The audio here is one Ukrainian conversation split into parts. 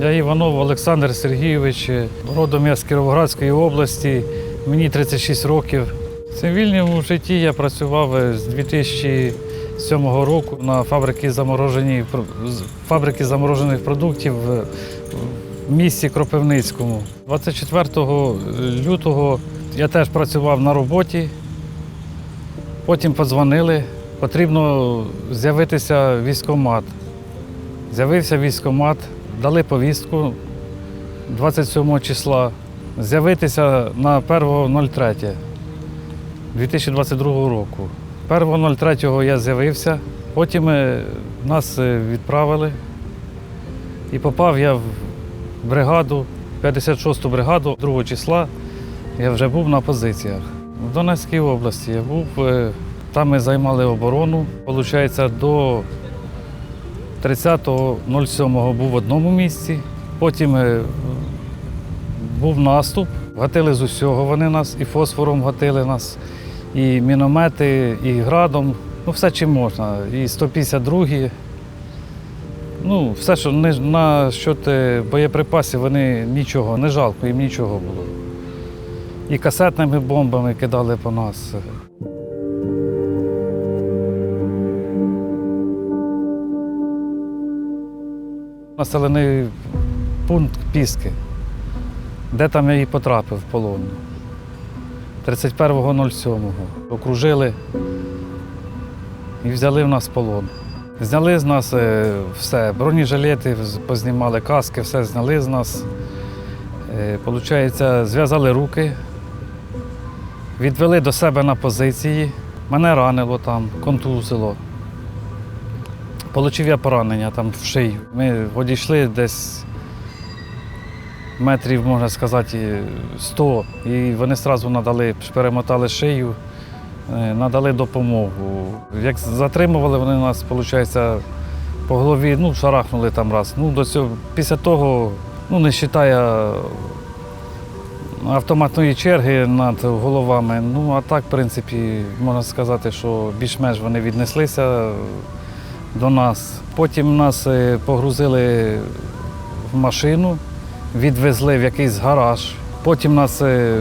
Я Іванов Олександр Сергійович, родом я з Кіровоградської області, мені 36 років. В цивільному житті я працював з 2007 року на фабриці, заморожені, фабрики заморожених продуктів в місті Кропивницькому. 24 лютого я теж працював на роботі, потім подзвонили, потрібно з'явитися в військкомат. З'явився військкомат, дали повістку 27 числа. З'явитися на 1.03 2022 року. 1.03 я з'явився, потім е, нас е, відправили і попав я в бригаду, 56-ту бригаду 2 числа. Я вже був на позиціях. В Донецькій області я був, е, там ми займали оборону. Получається, до 30.07 був в одному місці, потім е, був наступ, гатили з усього вони нас, і фосфором гатили нас, і міномети, і градом. Ну, все чим можна. І 152 Ну, все, що не на щодо боєприпасів, вони нічого, не жалко, їм нічого було. І касетними бомбами кидали по нас. Населений пункт Піски, де там я і потрапив в полон. 31.07 окружили і взяли в нас полон. Зняли з нас е, все, бронежилети, познімали каски, все зняли з нас. Е, Получається, зв'язали руки, відвели до себе на позиції. Мене ранило там, контузило. Получив я поранення там в шию. Ми одійшли десь метрів, можна сказати, 100, і вони одразу надали, перемотали шию, е, надали допомогу. Як затримували вони нас, виходить, по голові, ну, шарахнули там раз. Ну, до цього, після того, ну, не вважає автоматної черги над головами. Ну, а так, в принципі, можна сказати, що більш-менш вони віднеслися до нас. Потім нас е, погрузили в машину, відвезли в якийсь гараж. Потім нас е,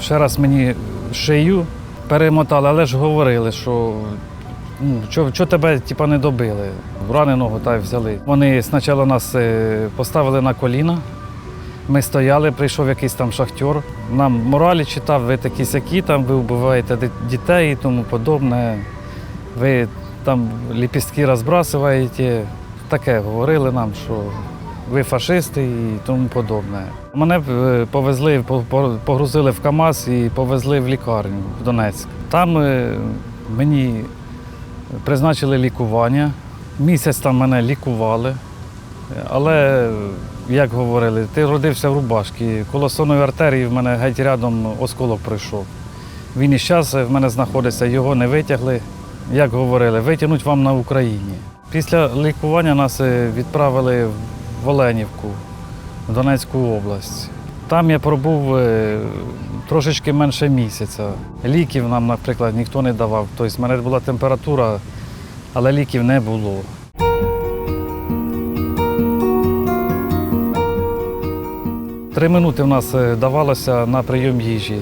ще раз мені шию перемотали, але ж говорили, що ну, що, тебе типа, не добили. Раненого та й взяли. Вони спочатку нас е, поставили на коліна. Ми стояли, прийшов якийсь там шахтер. Нам моралі читав, ви такі сякі, там ви вбиваєте дітей і тому подобне. Ви там ліпістки розбрасуєте. Таке говорили нам, що ви фашисти і тому подобне. Мене е, повезли, по- по- погрузили в КАМАЗ і повезли в лікарню в Донецьк. Там е, мені призначили лікування. Місяць там мене лікували. Але, як говорили, ти родився в рубашці, коло сонної артерії в мене геть рядом осколок пройшов. Він і зараз в мене знаходиться, його не витягли. Як говорили, витягнуть вам на Україні. Після лікування нас е, відправили в Оленівку, в Донецьку область. Там я пробув е, трошечки менше місяця. Ліків нам, наприклад, ніхто не давав. Тобто в мене була температура, але ліків не було. Три минути в нас е, давалося на прийом їжі.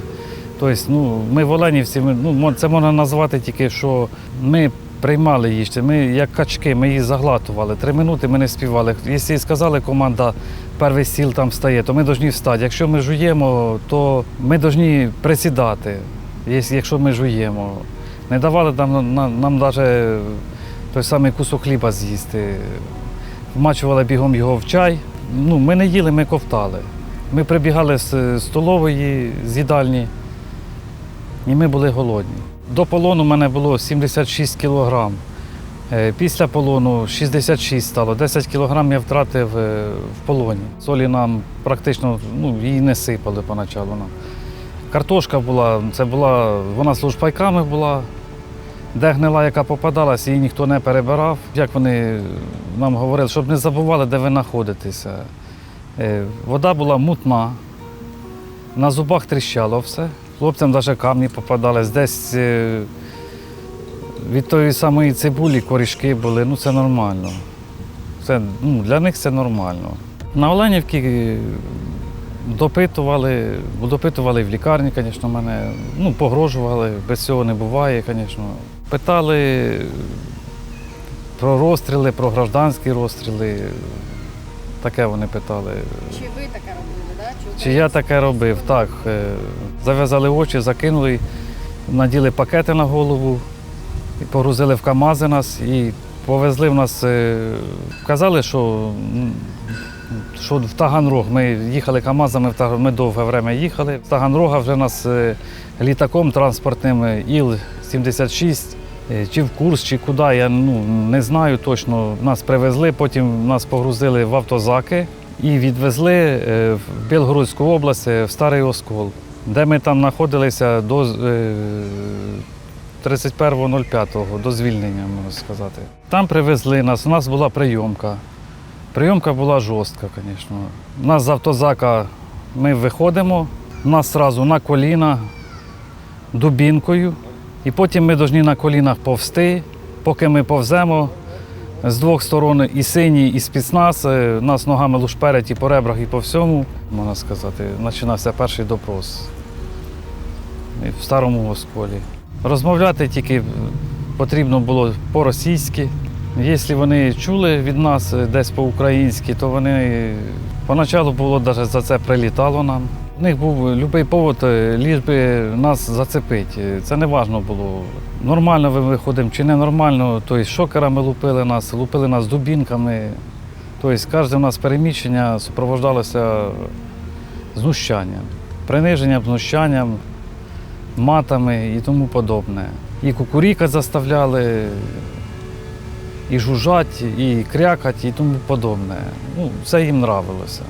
Тобто, ну, ми в Оленівці, ми, ну, це можна назвати тільки, що ми приймали їжу, ми як качки, ми її заглатували. Три минути ми не співали. Якщо сказали, команда перший стіл там встає, то ми повинні встати. Якщо ми жуємо, то ми повинні присідати, якщо ми жуємо. Не давали нам, нам, нам навіть той самий кусок хліба з'їсти. Вмачували бігом його в чай. Ну, ми не їли, ми ковтали. Ми прибігали з столової, з їдальні, і ми були голодні. До полону в мене було 76 кілограм. Е, Після полону 66 стало. 10 кілограм я втратив е, в полоні. Солі нам практично ну, її не сипали поначалу нам. Картошка була, це була, вона з лужпайками була. Де гнила, яка попадалась, її ніхто не перебирав. Як вони нам говорили, щоб не забували, де ви знаходитеся. Е, Вода була мутна, на зубах тріщало все. Хлопцям навіть камні попадались. Десь е, від тої самої цибулі корішки були, ну це нормально. Це, ну, для них це нормально. На Оленівці е, допитували, допитували в лікарні, звісно, мене ну, погрожували, без цього не буває, звісно. Питали про розстріли, про гражданські розстріли. Таке вони питали. Чи ви таке робили, да? Чи, Чи я таке робив? Так. е, Зав'язали очі, закинули, наділи пакети на голову, погрузили в КАМАЗи нас і повезли в нас. е, Казали, що, що в Таганрог. Ми їхали КАМАЗами, ми довге время їхали. В Таганрога вже нас е, літаком транспортним е, Іл-76. Е, Чи в курс, чи куди, я ну, не знаю точно. Нас привезли, потім нас погрузили в автозаки і відвезли е, в Білгородську область, е, в Старий Оскол, де ми там знаходилися до е, 31.05, до звільнення, можна сказати. Там привезли нас, у нас була прийомка. Прийомка була жорстка, звісно. Нас з автозака ми виходимо, нас одразу на коліна, дубінкою, і потім ми повинні на колінах повсти, поки ми повземо. З двох сторон і синій, і спецназ, е, нас ногами лушперять і по ребрах, і по всьому, можна сказати, починався перший допрос І в старому осколі. Розмовляти тільки потрібно було по-російськи. Якщо вони чули від нас е, десь по-українськи, то вони поначалу було навіть за це прилітало нам. У них був будь-який повод, е, ліж би нас зацепити. Це не важливо було. Нормально ми виходимо чи ненормально, тобто шокерами лупили нас, лупили нас дубінками. Тобто кожне у нас переміщення супроводжувалося знущанням, приниженням, знущанням, матами і тому подобне. І кукуріка заставляли, і жужжать, і крякать, і тому подобне. Ну, це їм нравилося.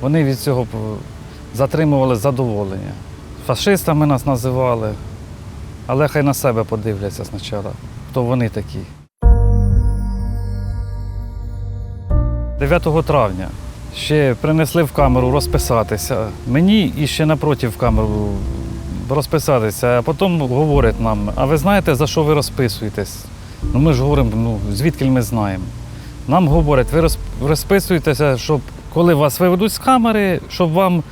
Вони від цього затримували задоволення. Фашистами нас називали, але хай на себе подивляться спочатку, хто вони такі. 9 травня ще принесли в камеру розписатися. Мені і ще напротив камеру розписатися, а потім говорять нам, а ви знаєте, за що ви розписуєтесь? Ну ми ж говоримо, ну звідки ми знаємо. Нам говорять, ви розписуєтеся, щоб коли вас виведуть з камери, щоб вам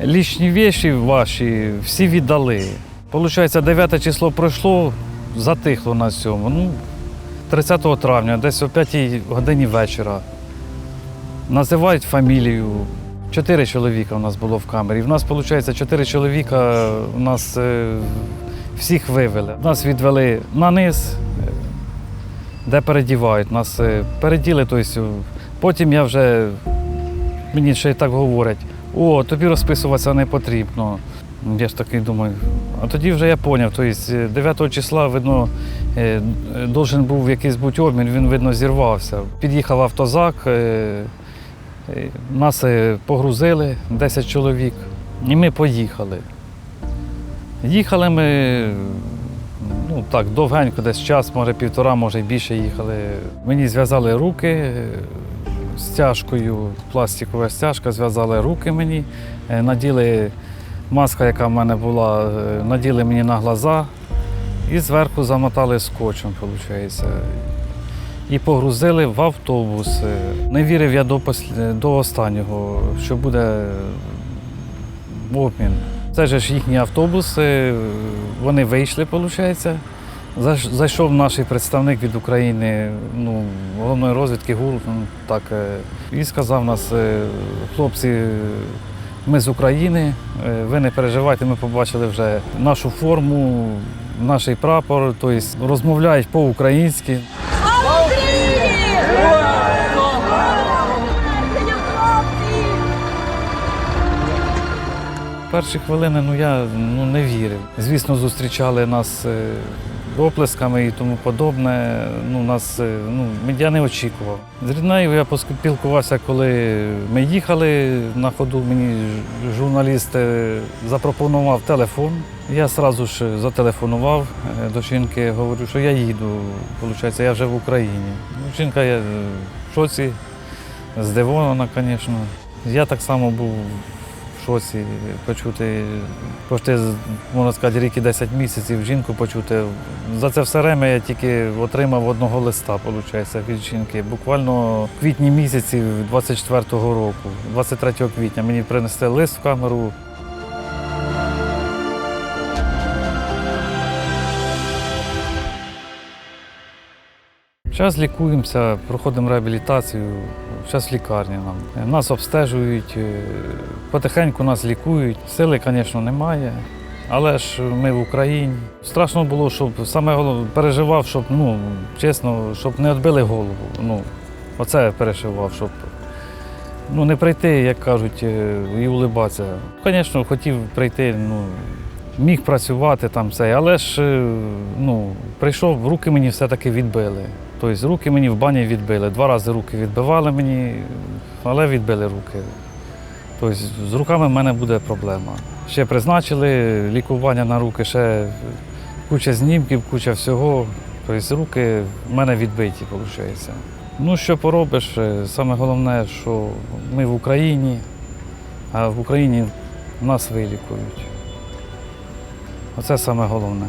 лічні віші ваші всі віддали. Получається, 9 число пройшло, затихло на цьому. Ну, 30 травня, десь о 5 годині вечора. Називають фамілію. Чотири чоловіка у нас було в камері. В нас, виходить, чотири чоловіка у нас е, всіх вивели. Нас відвели на низ, де передівають. Нас е, переділи, тобто, потім я вже, мені ще й так говорять, о, тобі розписуватися не потрібно. Я ж такий думаю. А тоді вже я зрозумів, тобто 9 числа, видно, е, должен був якийсь бути обмін, він, видно, зірвався. Під'їхав автозак, е, е, нас погрузили 10 чоловік, і ми поїхали. Їхали ми ну, так, довгенько, десь час, може півтора, може більше їхали. Мені зв'язали руки стяжкою, пластикова стяжка, зв'язали руки мені, е, наділи маска, яка в мене була, е, наділи мені на глаза і зверху замотали скотчем, виходить. І погрузили в автобус. Е, Не вірив я до, до останнього, що буде обмін. Це ж їхні автобуси, вони вийшли, виходить. Зайш- Зайшов наш представник від України, ну, головної розвідки ГУР, ну, так, е, і сказав нас, е, хлопці, ми з України, е, ви не переживайте, ми побачили вже нашу форму, наш прапор, тобто розмовляють по-українськи. Перші хвилини ну, я ну, не вірив. Звісно, зустрічали нас оплесками і тому подобне. Ну, нас, е, ну, я не очікував. З ріднею я поспілкувався, коли ми їхали на ходу. Мені журналіст е, запропонував телефон. Я одразу ж зателефонував е, до жінки, говорю, що я їду. Получається, я вже в Україні. Ну, жінка я в шоці, здивована, звісно. Я так само був шоці почути пошти, можна сказати, рік і 10 місяців жінку почути. За це все время я тільки отримав одного листа, виходить, від жінки. Буквально в квітні місяці 24-го року, 23 квітня, мені принесли лист в камеру. Зараз лікуємося, проходимо реабілітацію, зараз в лікарні нам. Нас обстежують, е, потихеньку нас лікують. Сили, звісно, немає, але ж ми в Україні. Страшно було, щоб саме головне переживав, щоб, ну, чесно, щоб не відбили голову. Ну, оце я переживав, щоб ну, не прийти, як кажуть, е, і улибатися. Звісно, хотів прийти, ну, міг працювати там все, але ж е, ну, прийшов, руки мені все-таки відбили. Тобто руки мені в бані відбили. Два рази руки відбивали мені, але відбили руки. Тобто з руками в мене буде проблема. Ще призначили лікування на руки, ще куча знімків, куча всього. Тобто руки в мене відбиті, виходить. Ну, що поробиш, е, саме головне, що ми в Україні, а в Україні нас вилікують. Оце саме головне.